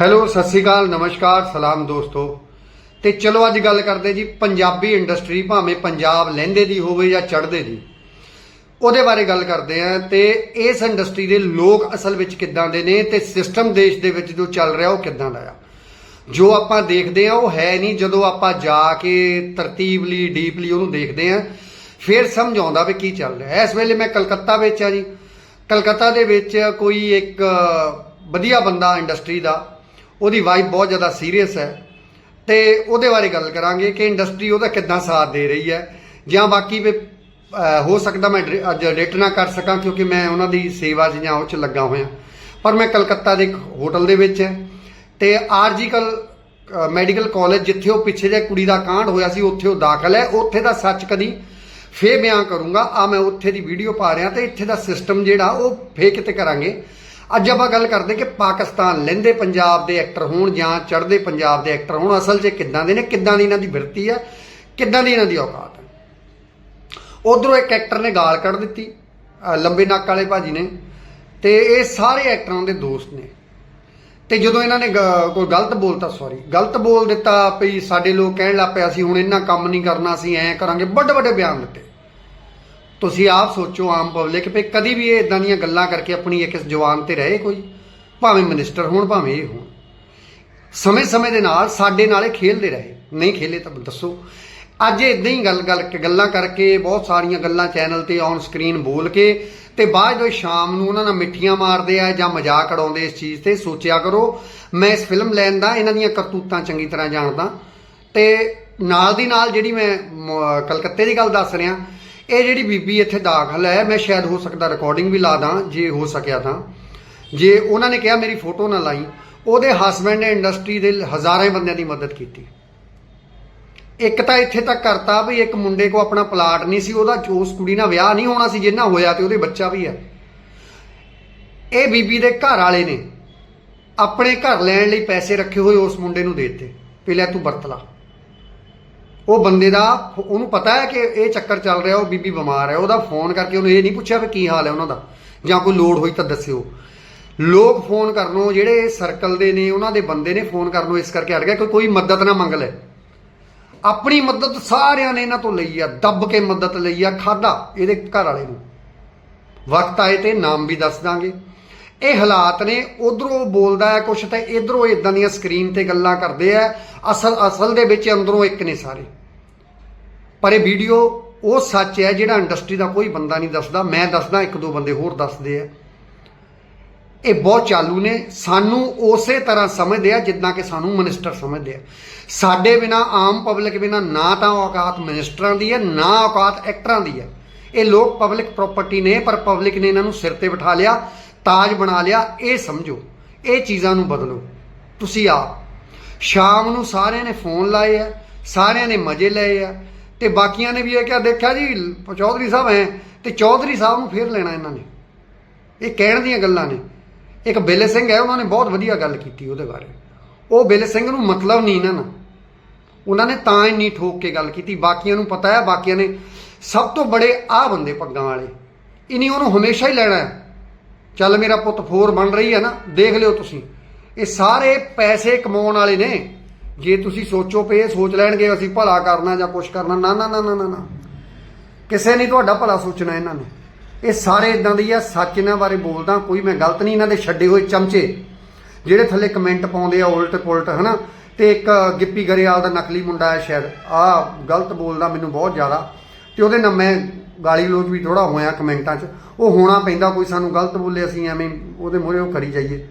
Hello, Sat Sri ਅਕਾਲ, ਨਮਸਕਾਰ, ਸਲਾਮ ਦੋਸਤੋ। ਤੇ ਚਲੋ ਅੱਜ ਗੱਲ ਕਰਦੇ ਜੀ ਪੰਜਾਬੀ ਇੰਡਸਟਰੀ, ਭਾਵੇਂ ਪੰਜਾਬ ਲਹਿੰਦੇ ਦੀ ਹੋਵੇ ਜਾਂ ਚੜ੍ਹਦੇ ਦੀ। ਉਹਦੇ ਬਾਰੇ ਗੱਲ ਕਰਦੇ ਆਂ ਤੇ ਇਸ ਇੰਡਸਟਰੀ ਦੇ ਲੋਕ ਅਸਲ ਵਿੱਚ ਕਿੱਦਾਂ ਦੇ ਨੇ ਤੇ ਸਿਸਟਮ ਦੇਸ਼ ਦੇ ਵਿੱਚ ਜੋ ਚੱਲ ਰਿਹਾ ਉਹ ਕਿੱਦਾਂ ਦਾ ਆ। ਜੋ ਆਪਾਂ ਦੇਖਦੇ ਆ ਉਹ ਹੈ ਨਹੀਂ ਜਦੋਂ ਆਪਾਂ ਜਾ ਕੇ ਤਰਤੀਬਲੀ ਡੀਪਲੀ ਉਹਨੂੰ ਦੇਖਦੇ ਆ ਫਿਰ ਸਮਝ ਆਉਂਦਾ ਵੀ ਕੀ ਚੱਲ ਰਿਹਾ। ਇਸ ਵੇਲੇ ਮੈਂ ਕਲਕੱਤਾ ਵਿੱਚ ਆ ਜੀ। ਕਲਕੱਤਾ ਦੇ ਵਿੱਚ ਕੋਈ ਇੱਕ ਵਧੀਆ ਬੰਦਾ ਇੰਡਸਟਰੀ ਦਾ ਉਹਦੀ ਵਾਈਫ ਬਹੁਤ ਜ਼ਿਆਦਾ ਸੀਰੀਅਸ ਹੈ। ਤੇ ਉਹਦੇ ਬਾਰੇ ਗੱਲ ਕਰਾਂਗੇ ਕਿ ਇੰਡਸਟਰੀ ਉਹਦਾ ਕਿੱਦਾਂ ਸਾਥ ਦੇ ਰਹੀ ਹੈ। ਜਾਂ ਬਾਕੀ ਵੀ ਹੋ ਸਕਦਾ ਮੈਂ ਡਿ- ਅੱਜ ਐਡਿਟ ਨਾ ਕਰ ਸਕਾਂ ਕਿਉਂਕਿ ਮੈਂ ਉਹਨਾਂ ਦੀ ਸੇਵਾ 'ਚ ਜਾਂ ਉਹ 'ਚ ਲੱਗਾ ਹੋਇਆ। ਪਰ ਮੈਂ ਕਲਕੱਤਾ ਦੇ ਇੱਕ ਹੋਟਲ ਦੇ ਵਿੱਚ ਹੈ। ਤੇ ਆਰਜੀਕਲ ਮੈਡੀਕਲ ਕਾਲਜ ਜਿੱਥੇ ਉਹ ਪਿੱਛੇ ਜੇ ਕੁੜੀ ਦਾ ਕਾਂਡ ਹੋਇਆ ਸੀ, ਉੱਥੇ ਉਹ ਦਾਖਲ ਹੈ। ਉੱਥੇ ਦਾ ਸੱਚ ਕਦੀ ਫੇਰ ਬਿਆਨ ਕਰੂੰਗਾ। ਆ ਮੈਂ ਉੱਥੇ ਦੀ ਵੀਡੀਓ ਪਾ ਰਿਹਾ ਤੇ ਇੱਥੇ ਦਾ ਸਿਸਟਮ ਜਿਹੜਾ ਉਹ ਫੇਰ ਕਿਤੇ ਕਰਾਂਗੇ। ਅੱਜ ਆਪਾਂ ਗੱਲ ਕਰਦੇ ਕਿ ਪਾਕਿਸਤਾਨ ਲਹਿੰਦੇ ਪੰਜਾਬ ਦੇ ਐਕਟਰ ਹੋਣ ਜਾਂ ਚੜ੍ਹਦੇ ਪੰਜਾਬ ਦੇ ਐਕਟਰ ਹੋਣ। ਅਸਲ 'ਚ ਕਿੱਦਾਂ ਦੇ ਨੇ? ਕਿੱਦਾਂ ਦੀ ਇਹਨਾਂ ਦੀ ਬਿਰਤੀ ਹੈ ਕਿੱਦਾਂ ਦੀ ਇਹਨਾਂ ਦੀ ਔਕਾਤ ਹੈ ਉਧਰੋਂ ਇੱਕ ਐਕਟਰ ਨੇ ਗਾਲ ਕੱਢ ਦਿੱਤੀ ਲੰਬੇ ਨੱਕ ਵਾਲੇ ਭਾਜੀ ਨੇ, ਤੇ ਇਹ ਸਾਰੇ ਐਕਟਰਾਂ ਦੇ ਦੋਸਤ ਨੇ। ਤੇ ਜਦੋਂ ਇਹਨਾਂ ਨੇ ਗ- ਕੋਈ ਗਲਤ ਬੋਲਤਾ ਸੌਰੀ ਗਲਤ ਬੋਲ ਦਿੱਤਾ ਵੀ ਸਾਡੇ ਲੋਕ ਕਹਿਣ ਲੱਗ ਪਏ ਅਸੀਂ ਹੁਣ ਇਹਨਾਂ ਕੰਮ ਨਹੀਂ ਕਰਨਾ, ਅਸੀਂ ਐਂ ਕਰਾਂਗੇ ਵੱਡੇ ਵੱਡੇ ਬਿਆਨ ਦਿੱਤੇ। ਤੁਸੀਂ ਆਪ ਸੋਚੋ ਆਮ ਪਬਲਿਕ ਵੀ ਕਦੀ ਵੀ ਇਹ ਇਦਾਂ ਦੀਆਂ ਗੱਲਾਂ ਕਰਕੇ ਆਪਣੀ ਇੱਕ ਜਵਾਨ ਤੇ ਰਹੇ ਕੋਈ? ਭਾਵੇਂ ਮਿਨਿਸਟਰ ਹੋਣ, ਭਾਵੇਂ ਇਹ ਹੋਣ। ਸਮੇਂ-ਸਮੇਂ ਦੇ ਨਾਲ ਸਾਡੇ ਨਾਲ ਇਹ ਖੇਲਦੇ ਰਹੇ। ਨਹੀਂ ਖੇਲੇ ਤਾਂ ਦੱਸੋ। ਅੱਜ ਇਦਾਂ ਹੀ ਗੱਲ ਗੱਲ ਗੱਲਾਂ ਕਰਕੇ ਬਹੁਤ ਸਾਰੀਆਂ ਗੱਲਾਂ ਚੈਨਲ ਤੇ ਔਨ ਸਕਰੀਨ ਬੋਲ ਕੇ ਤੇ ਬਾਅਦ ਜੋ ਸ਼ਾਮ ਨੂੰ ਉਹਨਾਂ ਨਾਲ ਮਿੱਠੀਆਂ ਮਾਰਦੇ ਆ ਜਾਂ ਮਜ਼ਾਕ ਉਡਾਉਂਦੇ ਇਸ ਚੀਜ਼ ਤੇ, ਸੋਚਿਆ ਕਰੋ। ਮੈਂ ਇਸ ਫਿਲਮ ਲੈਣ ਦਾ, ਇਹਨਾਂ ਦੀਆਂ ਕਰਤੂਤਾਂ ਚੰਗੀ ਤਰ੍ਹਾਂ ਜਾਣਦਾ। ਤੇ ਨਾਲ ਦੀ ਨਾਲ ਜਿਹੜੀ ਮੈਂ ਮ- ਕਲਕੱਤੇ ਦੀ ਗੱਲ ਦੱਸ ਰਿਹਾ ਇਹ ਜਿਹੜੀ ਬੀਬੀ ਇੱਥੇ ਦਾਖਲ ਹੈ, ਮੈਂ ਸ਼ਾਇਦ ਹੋ ਸਕਦਾ ਰਿਕਾਰਡਿੰਗ ਵੀ ਲਾ ਦਾਂ, ਜੇ ਹੋ ਸਕਿਆ ਤਾਂ। ਜੇ ਉਹਨਾਂ ਨੇ ਕਿਹਾ ਮੇਰੀ ਫੋਟੋ ਨਾ ਲਾਈ, ਉਹਦੇ ਹਸਬੰਡ ਨੇ ਇੰਡਸਟਰੀ ਦੇ ਹਜ਼ਾਰਾਂ ਬੰਦਿਆਂ ਦੀ ਮਦਦ ਕੀਤੀ। ਇੱਕ ਤਾਂ ਇੱਥੇ ਤੱਕ ਕਰਤਾ ਵੀ ਇੱਕ ਮੁੰਡੇ ਕੋ ਆਪਣਾ ਪਲਾਟ ਨਹੀਂ ਸੀ, ਉਹਦਾ ਉਸ ਕੁੜੀ ਨਾਲ ਵਿਆਹ ਨਹੀਂ ਹੋਣਾ ਸੀ, ਜਿੰਨਾ ਹੋਇਆ ਤੇ ਉਹਦੇ ਬੱਚਾ ਵੀ ਹੈ। ਇਹ ਬੀਬੀ ਦੇ ਘਰ ਵਾਲੇ ਨੇ ਆਪਣੇ ਘਰ ਲੈਣ ਲਈ ਪੈਸੇ ਰੱਖੇ ਹੋਏ ਉਸ ਮੁੰਡੇ ਨੂੰ ਦੇ ਦਿੱਤੇ। ਵੀ ਤੂੰ ਵਰਤ ਲਾ। ਉਹ ਬੰਦੇ ਦਾ, ਉਹਨੂੰ ਪਤਾ ਹੈ ਕਿ ਇਹ ਚੱਕਰ ਚੱਲ ਰਿਹਾ, ਉਹ ਬੀਬੀ ਬਿਮਾਰ ਹੈ, ਉਹਦਾ ਫੋਨ ਕਰਕੇ ਉਹਨੂੰ ਇਹ ਨਹੀਂ ਪੁੱਛਿਆ ਵੀ ਕੀ ਹਾਲ ਹੈ ਉਹਨਾਂ ਦਾ, ਜਾਂ ਕੋਈ ਲੋੜ ਹੋਈ ਤਾਂ ਦੱਸਿਓ। ਲੋਕ ਫੋਨ ਕਰਨੋਂ, ਜਿਹੜੇ ਸਰਕਲ ਦੇ ਨੇ, ਉਹਨਾਂ ਦੇ ਬੰਦੇ ਨੇ ਫੋਨ ਕਰਨੋਂ ਇਸ ਕਰਕੇ ਅੜ ਗਿਆ ਕਿ ਕੋਈ ਮਦਦ ਨਾ ਮੰਗ ਲੈ। ਆਪਣੀ ਮਦਦ ਸਾਰਿਆਂ ਨੇ ਇਹਨਾਂ ਤੋਂ ਲਈ ਆ, ਦੱਬ ਕੇ ਮਦਦ ਲਈ ਆ ਖਾਦਾ ਇਹਦੇ ਘਰ ਵਾਲੇ ਨੂੰ। ਵਕਤ ਆਏ ਤੇ ਨਾਮ ਵੀ ਦੱਸ ਦਾਂਗੇ। ਇਹ ਹਾਲਾਤ ਨੇ, ਉਧਰੋਂ ਬੋਲਦਾ ਹੈ ਕੁਛ ਤਾਂ ਇਧਰੋਂ ਇਦਾਂ ਦੀਆਂ ਸਕਰੀਨ ਤੇ ਗੱਲਾਂ ਕਰਦੇ ਆ। ਅਸਲ ਅਸਲ ਦੇ ਵਿੱਚ ਅੰਦਰੋਂ ਇੱਕ ਨੇ ਸਾਰੇ। ਪਰ ਇਹ ਵੀਡੀਓ ਉਹ ਸੱਚ ਹੈ ਜਿਹੜਾ ਇੰਡਸਟਰੀ ਦਾ ਕੋਈ ਬੰਦਾ ਨਹੀਂ ਦੱਸਦਾ। ਮੈਂ ਦੱਸਦਾ, ਇੱਕ ਦੋ ਬੰਦੇ ਹੋਰ ਦੱਸਦੇ ਆ। ਇਹ ਬਹੁਤ ਚਾਲੂ ਨੇ। ਸਾਨੂੰ ਉਸੇ ਤਰ੍ਹਾਂ ਸਮਝਦੇ ਆ ਜਿੱਦਾਂ ਕਿ ਸਾਨੂੰ ਮਿਨਿਸਟਰ ਸਮਝਦੇ ਆ। ਸਾਡੇ ਬਿਨਾ, ਆਮ ਪਬਲਿਕ ਬਿਨਾ ਨਾ ਤਾਂ ਔਕਾਤ ਮਿਨਿਸਟਰਾਂ ਦੀ ਹੈ, ਨਾ ਔਕਾਤ ਐਕਟਰਾਂ ਦੀ ਹੈ। ਇਹ ਲੋਕ ਪਬਲਿਕ ਪ੍ਰਾਪਰਟੀ ਨੇ, ਪਰ ਪਬਲਿਕ ਨੇ ਇਹਨਾਂ ਨੂੰ ਸਿਰ ਤੇ ਬਿਠਾ ਲਿਆ। ਤਾਜ ਬਣਾ ਲਿਆ, ਇਹ ਸਮਝੋ, ਇਹ ਚੀਜ਼ਾਂ ਨੂੰ ਬਦਲੋ। ਤੁਸੀਂ ਆਪ। ਸ਼ਾਮ ਨੂੰ ਸਾਰਿਆਂ ਨੇ ਫੋਨ ਲਾਏ ਆ, ਸਾਰਿਆਂ ਨੇ ਮਜ਼ੇ ਲਏ ਆ, ਤੇ ਬਾਕੀਆਂ ਨੇ ਵੀ ਇਹ ਕਿਹਾ, ਦੇਖਿਆ ਜੀ, ਚੌਧਰੀ ਸਾਹਿਬ ਐ, ਤੇ ਚੌਧਰੀ ਸਾਹਿਬ ਨੂੰ ਫੇਰ ਲੈਣਾ ਇਹਨਾਂ ਨੇ। ਇਹ ਕਹਿਣ ਦੀਆਂ ਗੱਲਾਂ ਨੇ। ਇੱਕ ਬੇਲੇ ਸਿੰਘ ਹੈ, ਉਹਨਾਂ ਨੇ ਬਹੁਤ ਵਧੀਆ ਗੱਲ ਕੀਤੀ ਉਹਦੇ ਬਾਰੇ। ਉਹ ਬਿੱਲ ਸਿੰਘ ਨੂੰ ਮਤਲਬ ਨਹੀਂ ਇਹਨਾਂ ਨਾਲ। ਉਹਨਾਂ ਨੇ ਤਾਂ ਇੰਨੀ ਠੋਕ ਕੇ ਗੱਲ ਕੀਤੀ, ਬਾਕੀਆਂ ਨੂੰ ਪਤਾ ਹੈ, ਬਾਕੀਆਂ ਨੇ ਸਭ ਤੋਂ ਬੜੇ ਆਹ ਬੰਦੇ ਪੱਗਾਂ ਵਾਲੇ। ਇਨੀ ਉਹਨੂੰ ਹਮੇਸ਼ਾ ਹੀ ਲੈਣਾ ਹੈ। ਚੱਲ ਮੇਰਾ ਪੁੱਤ ਫੋਰ ਬਣ ਰਹੀ ਹੈ ਨਾ, ਦੇਖ ਲਿਓ ਤੁਸੀਂ। ਇਹ ਸਾਰੇ ਪੈਸੇ ਕਮਾਉਣ ਵਾਲੇ ਨੇ। ਜੇ ਤੁਸੀਂ ਸੋਚੋ ਪਏ ਸੋਚ ਲੈਣਗੇ, ਅਸੀਂ ਭਲਾ ਕਰਨਾ ਜਾਂ ਕੁਝ ਕਰਨਾ, ਨਾ ਨਾ ਨਾ ਨਾ ਨਾ ਕਿਸੇ ਨੇ ਤੁਹਾਡਾ ਭਲਾ ਸੋਚਣਾ ਇਹਨਾਂ ਨੇ। ਇਹ ਸਾਰੇ ਇਦਾਂ ਦੀ ਆ, ਸੱਚ ਇਹਨਾਂ ਬਾਰੇ ਬੋਲਦਾ, ਕੋਈ ਮੈਂ ਗਲਤ ਨਹੀਂ ਇਹਨਾਂ ਦੇ ਛੱਡੇ ਹੋਏ ਚਮਚੇ। ਜਿਹੜੇ ਥੱਲੇ ਕਮੈਂਟ ਪਾਉਂਦੇ ਆ ਉਲਟ ਪੁਲਟ ਹਨਾ? ਤੇ ਇੱਕ ਗਿੱਪੀ ਗਰੇਵਾਲ ਦਾ ਨਕਲੀ ਮੁੰਡਾ ਹੈ ਸ਼ਾਇਦ। ਆ ਗਲਤ ਬੋਲਦਾ ਮੈਨੂੰ ਬਹੁਤ ਜ਼ਿਆਦਾ। ਤੇ ਉਹਦੇ ਨਾਲ ਮੈਂ ਗਾਲੀ ਲੋਚ ਵੀ ਥੋੜਾ ਹੋਇਆ ਕਮੈਂਟਾਂ 'ਚ। ਉਹ ਹੋਣਾ ਪੈਂਦਾ, ਕੋਈ ਸਾਨੂੰ ਗਲਤ ਬੋਲੇ, ਅਸੀਂ ਐਵੇਂ ਉਹਦੇ ਮੂਹਰੇ ਉਹ ਕਰੀ ਜਾਈਏ।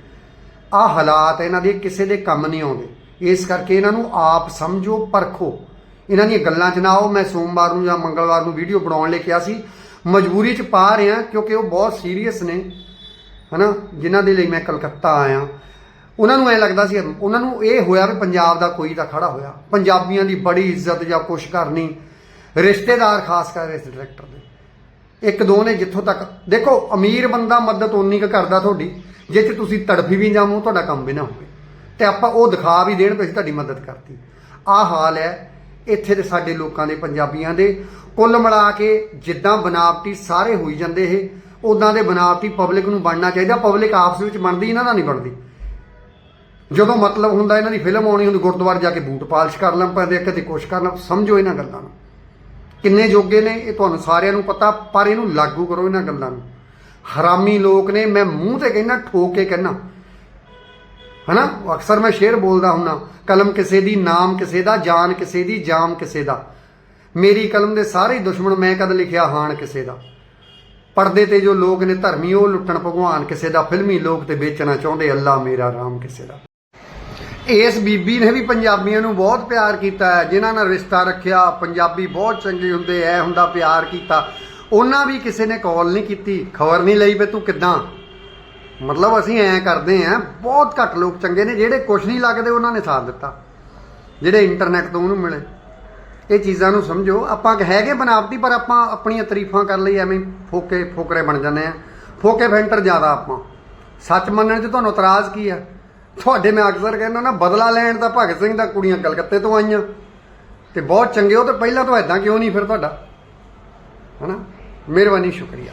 ਆ ਹਾਲਾਤ ਇਹਨਾਂ ਦੇ, ਕਿਸੇ ਦੇ ਕੰਮ ਨਹੀਂ ਆਉਂਦੇ। ਇਸ ਕਰਕੇ ਇਹਨਾਂ ਨੂੰ ਆਪ ਸਮਝੋ, ਪਰਖੋ। ਇਹਨਾਂ ਦੀਆਂ ਗੱਲਾਂ 'ਚ ਨਾ ਆਓ। ਮੈਂ ਸੋਮਵਾਰ ਨੂੰ ਜਾਂ ਮੰਗਲਵਾਰ ਨੂੰ ਵੀਡੀਓ ਬਣਾਉਣ ਲਈ ਕਿਹਾ ਸੀ। ਮਜਬੂਰੀ 'ਚ ਪਾ ਰਿਹਾ, ਕਿਉਂਕਿ ਉਹ ਬਹੁਤ ਸੀਰੀਅਸ ਨੇ। ਹਨਾ? ਜਿਨ੍ਹਾਂ ਦੇ ਲਈ ਮੈਂ ਕਲਕੱਤਾ ਆਇਆ। ਉਹਨਾਂ ਨੂੰ ਐ ਲੱਗਦਾ ਸੀ, ਉਹਨਾਂ ਨੂੰ ਇਹ ਹੋਇਆ ਵੀ ਪੰਜਾਬ ਦਾ ਕੋਈ ਤਾਂ ਖੜਾ ਹੋਇਆ। ਪੰਜਾਬੀਆਂ ਦੀ ਬੜੀ ਇੱਜ਼ਤ ਜਾਂ ਕੁਛ ਕਰਨੀ। ਰਿਸ਼ਤੇਦਾਰ ਖਾਸ ਕਰ ਇਸ ਡਾਇਰੈਕਟਰ ਦੇ। ਇੱਕ ਦੋ ਨੇ ਜਿੱਥੋਂ ਤੱਕ। ਦੇਖੋ ਅਮੀਰ ਬੰਦਾ ਮਦਦ ਉਨੀ ਕੁ ਕਰਦਾ ਤੁਹਾਡੀ ਜੇ ਚ ਤੁਸੀਂ ਤੜਫੀ ਵੀ ਜਾਵੋ ਤੁਹਾਡਾ ਕੰਮ ਵੀ ਨਾ ਹੋਵੇ। ਤੇ ਆਪਾਂ ਉਹ ਦਿਖਾ ਵੀ ਦੇਣ ਵੀ ਅਸੀਂ ਤੁਹਾਡੀ ਮਦਦ ਕਰਤੀ। ਆਹ ਹਾਲ ਹੈ ਇੱਥੇ ਦੇ ਸਾਡੇ ਲੋਕਾਂ ਦੇ ਪੰਜਾਬੀਆਂ ਦੇ। ਕੁੱਲ ਮਿਲਾ ਕੇ ਜਿੱਦਾਂ ਬਨਾਵਟੀ ਸਾਰੇ ਹੋਈ ਜਾਂਦੇ ਇਹ ਉਦਾਂ ਦੇ ਬਨਾਵਟੀ ਪਬਲਿਕ ਨੂੰ ਬਣਨਾ ਚਾਹੀਦਾ। ਪਬਲਿਕ ਆਪਸ ਵਿੱਚ ਬਣਦੀ ਇਹਨਾਂ ਦਾ ਨਹੀਂ ਬਣਦੀ। ਜਦੋਂ ਮਤਲਬ ਹੁੰਦਾ ਇਹਨਾਂ ਦੀ ਫਿਲਮ ਆਉਣੀ ਹੁੰਦੀ ਗੁਰਦੁਆਰੇ ਜਾ ਕੇ ਬੂਟ ਪਾਲਿਸ਼ ਕਰ ਲਾਂ ਪੈਂਦੇ ਆ, ਕਦੇ ਕੁਛ ਕਰਨਾ ਸਮਝੋ ਇਹਨਾਂ ਗੱਲਾਂ ਨੂੰ। ਕਿੰਨੇ ਜੋਗੇ ਨੇ, ਇਹ ਤੁਹਾਨੂੰ ਸਾਰਿਆਂ ਨੂੰ ਪਤਾ, ਪਰ ਇਹਨੂੰ ਲਾਗੂ ਕਰੋ ਇਹਨਾਂ ਗੱਲਾਂ ਨੂੰ। ਹਰਾਮੀ ਲੋਕ ਨੇ, ਮੈਂ ਮੂੰਹ ਤੇ ਕਹਿੰਦਾ, ਠੋਕ ਕੇ ਕਹਿੰਦਾ। ਹਨਾ? ਅਕਸਰ ਮੈਂ ਸ਼ੇਰ ਬੋਲਦਾ ਹੁੰਨਾ, ਕਲਮ ਕਿਸੇ ਦੀ, ਨਾਮ ਕਿਸੇ ਦਾ, ਜਾਨ ਕਿਸੇ ਦੀ, ਜਾਮ ਕਿਸੇ ਦਾ। ਮੇਰੀ ਕਲਮ ਦੇ ਸਾਰੇ ਦੁਸ਼ਮਣ ਮੈਂ ਕਦ ਲਿਖਿਆ ਹਾਨ ਕਿਸੇ ਦਾ। ਪਰਦੇ ਤੇ ਜੋ ਲੋਕ ਨੇ ਧਰਮੀ, ਉਹ ਲੁੱਟਣ ਭਗਵਾਨ ਕਿਸੇ ਦਾ, ਫਿਲਮੀ ਲੋਕ ਤੇ ਵੇਚਣਾ ਚਾਹੁੰਦੇ, ਅੱਲਾ ਮੇਰਾ ਰਾਮ ਕਿਸੇ ਦਾ। ਇਸ ਬੀਬੀ ਨੇ ਵੀ ਪੰਜਾਬੀਆਂ ਨੂੰ ਬਹੁਤ ਪਿਆਰ ਕੀਤਾ ਹੈ, ਜਿਨ੍ਹਾਂ ਨਾਲ ਰਿਸ਼ਤਾ ਰੱਖਿਆ, ਪੰਜਾਬੀ ਬਹੁਤ ਚੰਗੇ ਹੁੰਦੇ ਐ ਹੁੰਦਾ ਪਿਆਰ ਕੀਤਾ। ਉਹਨਾਂ ਵੀ ਕਿਸੇ ਨੇ ਕਾਲ ਨਹੀਂ ਕੀਤੀ, ਖਬਰ ਨਹੀਂ ਲਈ ਵੀ ਤੂੰ ਕਿੱਦਾਂ? ਮਤਲਬ ਅਸੀਂ ਐਂ ਕਰਦੇ ਆਂ ਬਹੁਤ ਘੱਟ ਲੋਕ ਚੰਗੇ ਨੇ, ਜਿਹੜੇ ਕੁਝ ਨਹੀਂ ਲੱਗਦੇ ਉਹਨਾਂ ਨੇ ਸਾਥ ਦਿੱਤਾ, ਜਿਹੜੇ ਇੰਟਰਨੈਟ ਤੋਂ ਉਹਨੂੰ ਮਿਲੇ। ਇਹ ਚੀਜ਼ਾਂ ਨੂੰ ਸਮਝੋ, ਆਪਾਂ ਹੈਗੇ ਬਨਾਵਟੀ, ਪਰ ਆਪਾਂ ਆਪਣੀਆਂ ਤਾਰੀਫਾਂ ਕਰ ਲਈ, ਐਵੇਂ ਫੋਕੇ, ਫੋਕਰੇ ਬਣ ਜਾਂਦੇ ਆ ਫੋਕੇ ਫੈਂਟਰ ਜ਼ਿਆਦਾ ਆਪਾਂ। ਸੱਚ ਮੰਨਣ 'ਚ ਤੁਹਾਨੂੰ ਇਤਰਾਜ਼ ਕੀ ਆ ਤੁਹਾਡੇ ਮੈਂ ਅਕਸਰ ਕਹਿੰਦਾ ਨਾ, ਬਦਲਾ ਲੈਣ ਦਾ ਭਗਤ ਸਿੰਘ ਦਾ ਕੁੜੀਆਂ ਕਲਕੱਤੇ ਤੋਂ ਆਈਆਂ। ਤੇ ਬਹੁਤ ਚੰਗੇ ਹੋ ਤੇ ਪਹਿਲਾਂ ਤੋਂ ਐਦਾਂ ਕਿਉਂ ਨਹੀਂ ਫਿਰ ਤੁਹਾਡਾ? ਹਨਾ? ਮਿਹਰਬਾਨੀ, ਸ਼ੁਕਰੀਆ।